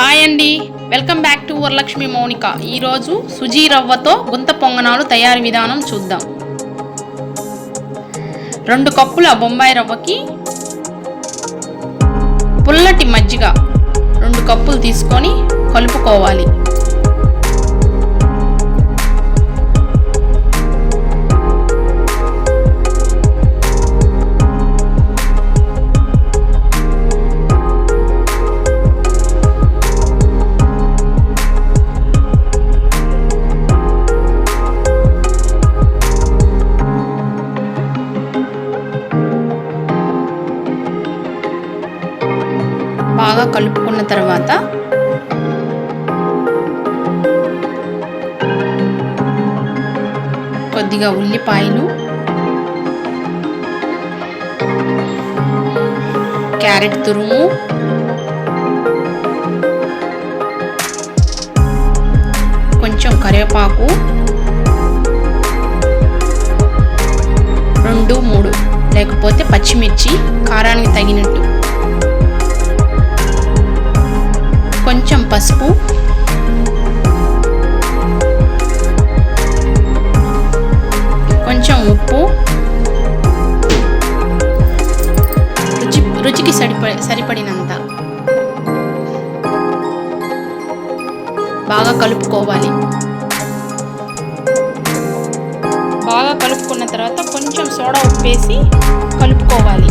Hi అండి. Welcome back to Varalakshmi Mounika. ఈరోజు సుజీ రవ్వతో గుంత పొంగనాలు తయారీ విధానం చూద్దాం. రెండు కప్పుల బొంబాయి రవ్వకి పుల్లటి మజ్జిగ రెండు కప్పులు తీసుకొని కలుపుకోవాలి. బాగా కలుపుకున్న తర్వాత కొద్దిగా ఉల్లిపాయలు క్యారెట్ తురుము కొంచెం కరివేపాకు రెండు మూడు లేకపోతే పచ్చిమిర్చి కారానికి తగినట్టు కొంచెం పసుపు. కొంచెం ఉప్పు. రుచి రుచికి సరిప సరిపడినంత. బాగా కలుపుకోవాలి. బాగా కలుపుకున్న తర్వాత కొంచెం సోడా ఉప్పు వేసి కలుపుకోవాలి.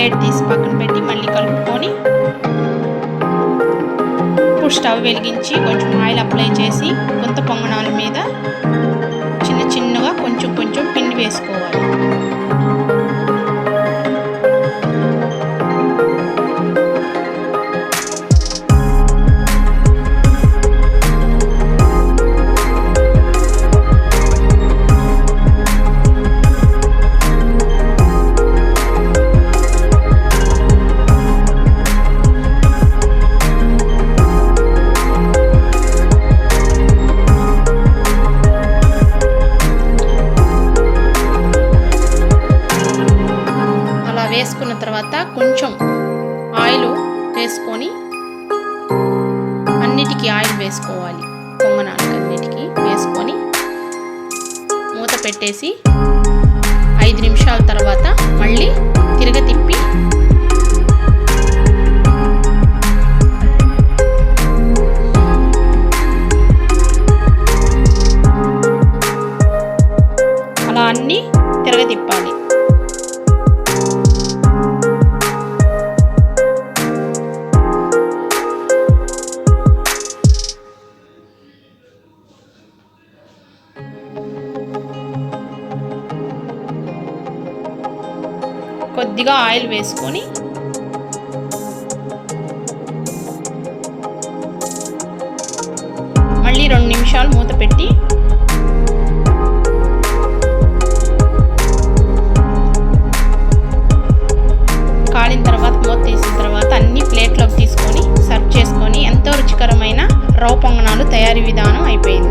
ప్లేట్ తీసి పక్కన పెట్టి మళ్ళీ కలుపుకొని ఇప్పుడు స్టవ్ వెలిగించి కొంచెం ఆయిల్ అప్లై చేసి కొత్త పొంగనాల మీద చిన్న చిన్నగా కొంచెం కొంచెం పిండి వేసుకోవాలి. వేసుకున్న తర్వాత కొంచెం ఆయిల్ వేసుకొని అన్నిటికీ ఆయిల్ వేసుకోవాలి. పొంగనాలకు అన్నిటికీ వేసుకొని మూత పెట్టేసి ఐదు నిమిషాల తర్వాత మళ్ళీ తిరగతిప్పి కొద్దిగా ఆయిల్ వేసుకొని మళ్ళీ రెండు నిమిషాలు మూత పెట్టి కాలిన తర్వాత మూత తీసిన తర్వాత అన్ని ప్లేట్లోకి తీసుకొని సర్వ్ చేసుకొని ఎంతో రుచికరమైన రవ్వ పొంగనాలు తయారీ విధానం అయిపోయింది.